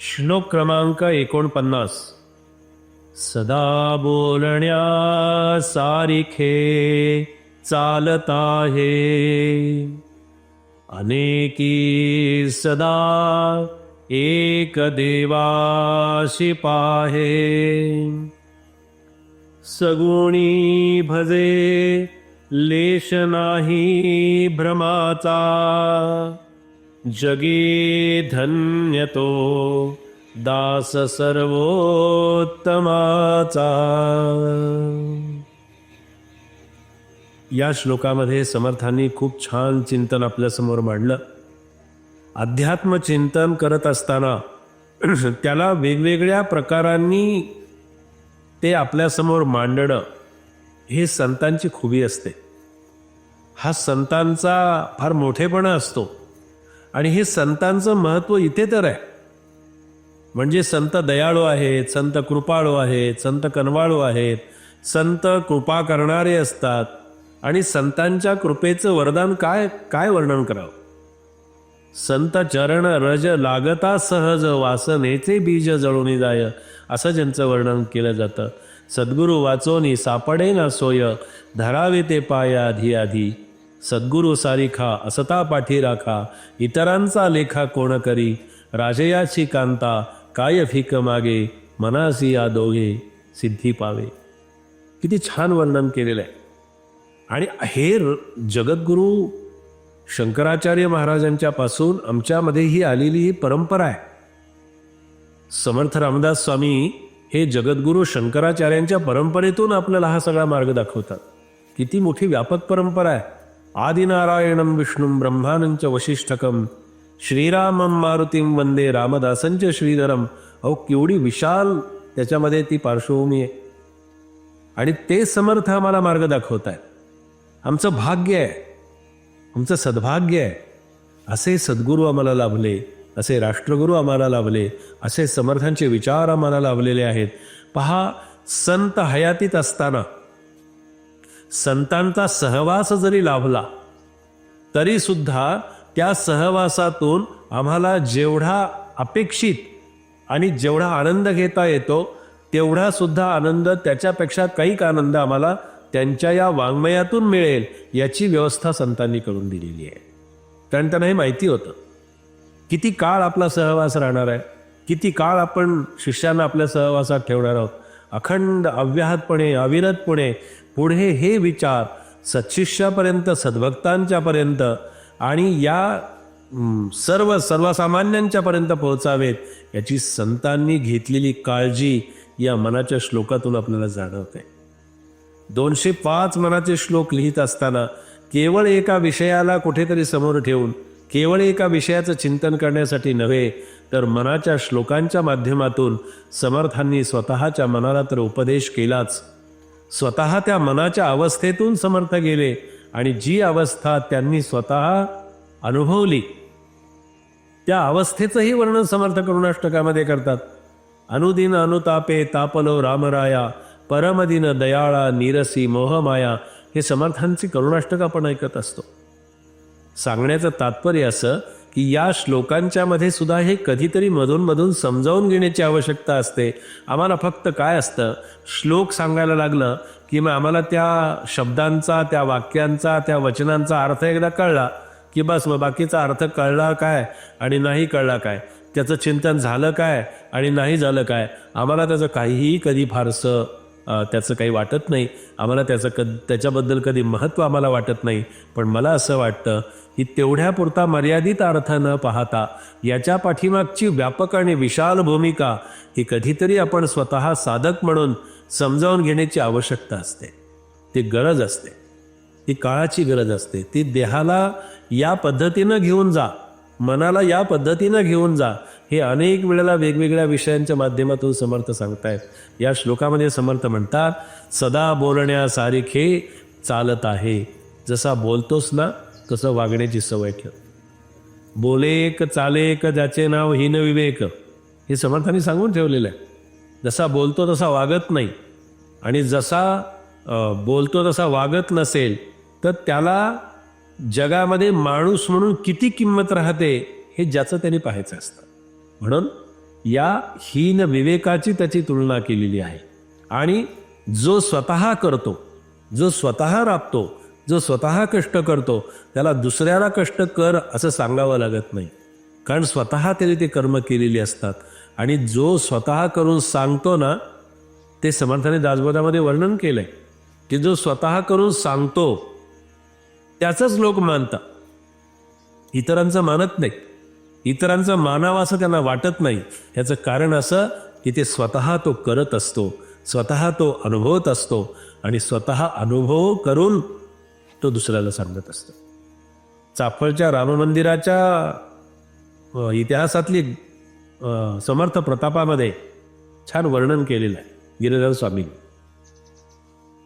श्लोक क्रमांक एकोणपन्नास. सदा बोलण्या सारिखे चालत आहे अनेकी सदा एक देवाशी पाहे. सगुणी भजे लेश नाही भ्रमाचा. जगी धन्य तो दास सर्वोत्तमाचा. या श्लोकामध्ये समर्थांनी खूप छान चिंतन आपल्यासमोर मांडलं. अध्यात्म चिंतन करत असताना त्याला वेगवेगळ्या प्रकारांनी ते आपल्यासमोर मांडणं हे संतांची खुबी असते. हा संतांचा फार मोठेपणा असतो. आणि हे संतांचं महत्त्व इथे तर आहे. म्हणजे संत दयाळू आहेत संत कृपाळू आहेत संत कनवाळू आहेत संत कृपा करणारे असतात. आणि संतांच्या कृपेचं वरदान काय काय वर्णन करावं? संत चरण रज लागता सहज वासनेचे बीज जळून जाय. असं ज्यांचं वर्णन केलं जातं. सद्गुरू वाचोनी सापडे ना सोय. धरावे ते पाया आधी आधी. सद्गुरु सारिखा असता पाठी राखा इतरांचा लेखा कोण करी? राजयाची कांता काय फिक मागे? मनासी या दोघे सिद्धी पावे. किती छान वर्णन केलेलं आहे. आणि हे र- जगद्गुरू शंकराचार्य महाराजांच्या पासून आमच्यामध्ये ही आलेली ही परंपरा आहे. समर्थ रामदास स्वामी हे जगद्गुरू शंकराचार्यांच्या परंपरेतून आपल्याला हा सगळा मार्ग दाखवतात. किती मोठी व्यापक परंपरा आहे. आदिनारायणं विष्णू ब्रह्मानंच वशिष्ठकम श्रीरामं मारुतीं वंदे रामदासंच श्रीधरम अहो केवढी विशाल त्याच्यामध्ये ती पार्श्वभूमी आहे. आणि ते समर्थ आम्हाला मार्ग दाखवत आहेत आमचं भाग्य आहे. आमचं सद्भाग्य आहे. असे सद्गुरू आम्हाला लाभले असे राष्ट्रगुरू आम्हाला लाभले असे समर्थांचे विचार आम्हाला लाभलेले आहेत. पहा संत हयातीत असताना संतांचा सहवास जरी लाभला तरी सुद्धा त्या सहवासातून आम्हाला जेवढा अपेक्षित आणि जेवढा आनंद घेता येतो तेवढा सुद्धा आनंद त्याच्यापेक्षा कैक आनंद आम्हाला त्यांच्या या वाङ्मयातून मिळेल याची व्यवस्था संतांनी करून दिलेली आहे. कारण त्यांना हे माहिती होतं. किती काळ आपला सहवास राहणार आहे? किती काळ आपण शिष्यांना आपल्या सहवासात ठेवणार आहोत? अखंड अव्याहतपणे अविरतपणे पुढे हे विचार सत्शिष्यापर्यंत सद्भक्तांच्यापर्यंत आणि या सर्व सर्वसामान्यांच्यापर्यंत पोहोचावेत याची संतांनी घेतलेली काळजी या मनाच्या श्लोकातून आपल्याला जाणवते. दोनशे पाच मनाचे श्लोक लिहित असताना केवळ एका विषयाला कुठेतरी समोर ठेवून केवळ एका विषयाचं चिंतन करण्यासाठी नव्हे तर मनाच्या श्लोकांच्या माध्यमातून समर्थांनी स्वतःच्या मनाला तर उपदेश केलाच स्वतः त्या मनाच्या अवस्थेतून समर्थ गेले आणि जी अवस्था त्यांनी स्वतः अनुभवली त्या अवस्थेचंही वर्णन समर्थ करुणाष्टकामध्ये करतात. अनुदिन अनुतापे तापलो रामराया परमदिन दयाळा नीरसी मोहमाया हे समर्थांची करुणाष्टक आपण ऐकत असतो. सांगण्याचं तात्पर्य असं की या श्लोकांच्या मध्ये सुद्धा हे कधीतरी मधून मधून समजावून घेण्याची आवश्यकता असते. आम्हाला फक्त काय असतं? श्लोक सांगायला लागलं की मग आम्हाला त्या शब्दांचा त्या वाक्यांचा त्या वचनांचा अर्थ एकदा कळला की बस मग बाकीचा अर्थ कळला काय आणि नाही कळला काय? त्याचं चिंतन झालं काय आणि नाही झालं काय? आम्हाला त्याचं काहीही कधी फारसं त्याचं काही वाटत नाही. आम्हाला त्याचं क त्याच्याबद्दल कधी महत्त्व आम्हाला वाटत नाही. पण मला असं वाटतं की तेवढ्यापुरता मर्यादित अर्थ न पाहता याच्या पाठीमागची व्यापक आणि विशाल भूमिका ही कधीतरी आपण स्वतः साधक म्हणून समजावून घेण्याची आवश्यकता असते. ती गरज असते. ती काळाची गरज असते. ती देहाला या पद्धतीनं घेऊन जा. मनाला या पद्धतीनं घेऊन जा. हे अनेक वेळेला वेगवेगळ्या विषयांच्या माध्यमातून समर्थ सांगतायत. या श्लोकामध्ये समर्थ म्हणतात सदा बोलण्यासारखे चालत आहे. जसा बोलतोस ना तसं वागण्याची सवय ठेव. बोलेक चालेक ज्याचे नाव हीन विवेक. हे समर्थांनी सांगून ठेवलेलं आहे. जसा बोलतो तसा वागत नाही. आणि जसा बोलतो तसा वागत नसेल तर त्याला जगामध्ये माणूस म्हणून किती किंमत राहते हे ज्याचं त्याने पाहायचं असतं. म्हणून या हीन विवेकाची त्याची तुलना केलेली आहे. आणि जो स्वतः करतो जो स्वतः राबतो जो स्वतः कष्ट करतो त्याला दुसऱ्याला कष्ट कर असं सांगावं लागत नाही. कारण स्वतः त्याने ते कर्म केलेली असतात. आणि जो स्वतः करून सांगतो ना ते समर्थाने दासबोधामध्ये वर्णन केलंय. की जो स्वतः करून सांगतो त्याचंच लोक मानतात. इतरांचं मानत नाही इतरांचं मानावं असं त्यांना वाटत नाही. याचं कारण असं की ते स्वतः तो करत असतो. स्वतः तो अनुभवत असतो. आणि स्वतः अनुभव करून तो दुसऱ्याला सांगत असतो. चाफळच्या राममंदिराच्या मंदिराच्या इतिहासातली समर्थ प्रतापामध्ये छान वर्णन केलेलं आहे. गिरिधर स्वामी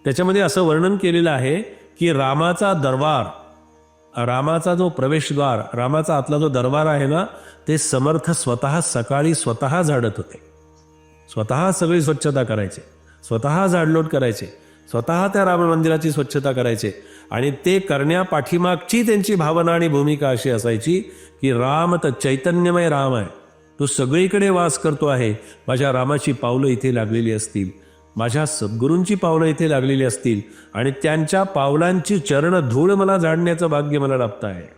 त्याच्यामध्ये असं वर्णन केलेलं आहे की रामाचा दरबार रामाचा जो प्रवेशद्वार रामाचा आतला जो दरबार आहे ना ते समर्थ स्वतः सकाळी स्वतः झाडत होते. स्वतः सगळी स्वच्छता करायचे. स्वतः झाडलोट करायचे. स्वतः त्या राम मंदिराची स्वच्छता करायचे. आणि ते करण्यापाठीमागची त्यांची भावना आणि भूमिका अशी असायची की राम तर चैतन्यमय राम आहे. तो सगळीकडे वास करतो आहे. माझ्या रामाची पावलं इथे लागलेली असतील. माझ्या सद्गुरूंची पावलं इथे लागलेली असतील आणि त्यांच्या पावलांची चरण धूळ मला जाणण्याचं भाग्य मला लाभत आहे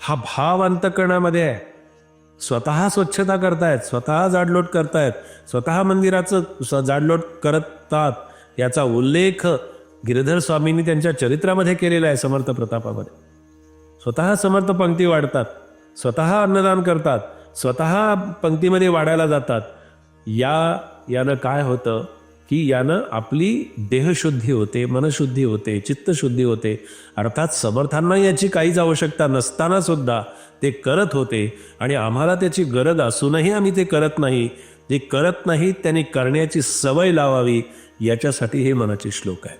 हा भाव अंतकरणामध्ये आहे. स्वतः स्वच्छता करतायत स्वतः जाडलोट करतायत स्वतः मंदिराचं स- जाडलोट करतात याचा उल्लेख गिरधर स्वामींनी त्यांच्या चरित्रामध्ये केलेला आहे समर्थ प्रतापामध्ये. स्वतः समर्थ पंक्ती वाढतात स्वतः अन्नदान करतात स्वतः पंक्तीमध्ये वाढायला जातात. या यानं काय होतं? की यानं आपली देहशुद्धी होते मनशुद्धी होते चित्तशुद्धी होते. अर्थात समर्थांना याची काहीच आवश्यकता नसताना सुद्धा ते करत होते. आणि आम्हाला त्याची गरज असूनही आम्ही ते करत नाही. जे करत नाही त्यांनी करण्याची सवय लावावी. याच्यासाठी हे मनाचे श्लोक आहेत.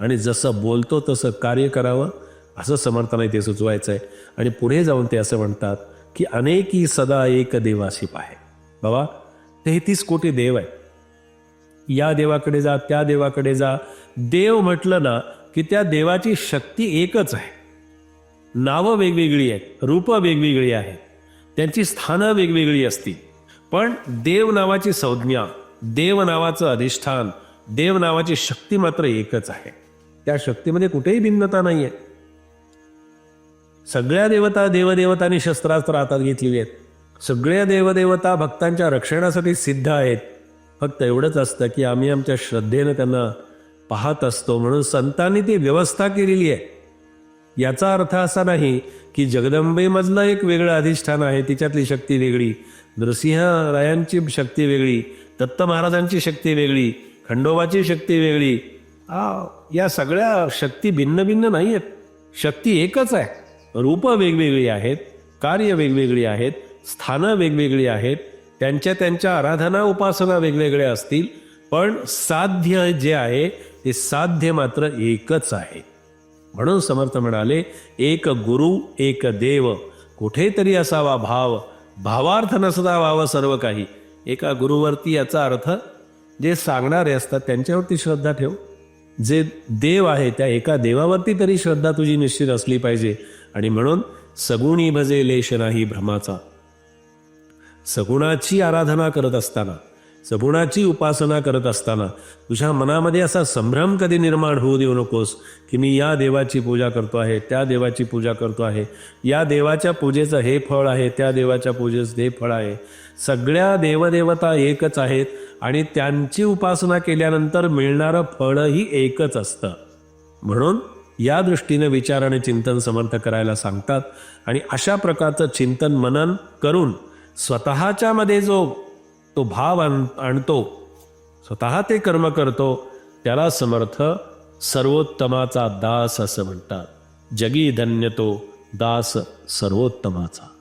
आणि जसं बोलतो तसं कार्य करावं. असं समर्थाने ते सुचवायचं आहे आणि पुढे जाऊन ते असं म्हणतात की अनेकी सदा एक देवाशी पाहे बाबा तेहतीस कोटी देव आहे या देवाकडे जा त्या देवाकडे जा. देव म्हटलं ना की त्या देवाची शक्ती एकच आहे. नावं वेगवेगळी आहेत रूपं वेगवेगळी आहेत त्यांची स्थानं वेगवेगळी असतील. पण देव नावाची संज्ञा देव नावाचं अधिष्ठान देव नावाची शक्ती मात्र एकच आहे. त्या शक्तीमध्ये कुठेही भिन्नता नाही आहे सगळ्या देवता देवदेवतांनी शस्त्रास्त्र हातात घेतली आहेत. सगळ्या देवदेवता भक्तांच्या रक्षणासाठी सिद्ध आहेत. फक्त एवढंच असतं की आम्ही आमच्या श्रद्धेनं त्यांना पाहत असतो म्हणून संतांनी ती व्यवस्था केलेली आहे. याचा अर्थ असा नाही की जगदंबेमधलं एक वेगळं अधिष्ठान आहे तिच्यातली शक्ती वेगळी नृसिंहरायांची शक्ती वेगळी दत्त महाराजांची शक्ती वेगळी खंडोबाची शक्ती वेगळी. आ, या सगळ्या शक्ती भिन्न भिन्न नाही आहेत शक्ती एकच आहे. रूपं वेगवेगळी आहेत कार्य वेगवेगळी आहेत स्थानं वेगवेगळी आहेत त्यांच्या त्यांच्या आराधना उपासना वेगवेगळ्या असतील पण साध्य जे आहे ते साध्य मात्र एकच आहे. म्हणून समर्थ म्हणाले एक गुरु एक देव कुठेतरी असावा भाव भावार्थ नसता व्हावं सर्व काही. एका गुरुवरती याचा अर्थ जे सांगणारे असतात त्यांच्यावरती श्रद्धा ठेव. जे देव आहे त्या एका देवावरती तरी श्रद्धा तुझी निश्चित असली पाहिजे. आणि म्हणून सगुणी भजे लेश नाही भ्रमाचा सगुणाची आराधना करत असताना सगुणाची उपासना करत असताना तुझ्या मनामध्ये असा संभ्रम कधी निर्माण होऊ देऊ नकोस की मी या देवाची पूजा करतो आहे त्या देवाची पूजा करतो आहे. या देवाच्या पूजेचं हे फळ आहे त्या देवाच्या पूजेचं हे फळ आहे. सगळ्या देवदेवता एकच आहेत आणि त्यांची उपासना केल्यानंतर मिळणारं फळही एकच असतं. म्हणून या दृष्टीने विचार आणि चिंतन समर्थ करायला सांगतात आणि अशा प्रकारचं चिंतन मनन करून स्वतःच्या मध्ये जो तो भाव आण आणतो स्वतः ते कर्म करतो त्याला समर्थ सर्वोत्तमाचा दास असं म्हणतात. जगी धन्य तो दास सर्वोत्तमाचा.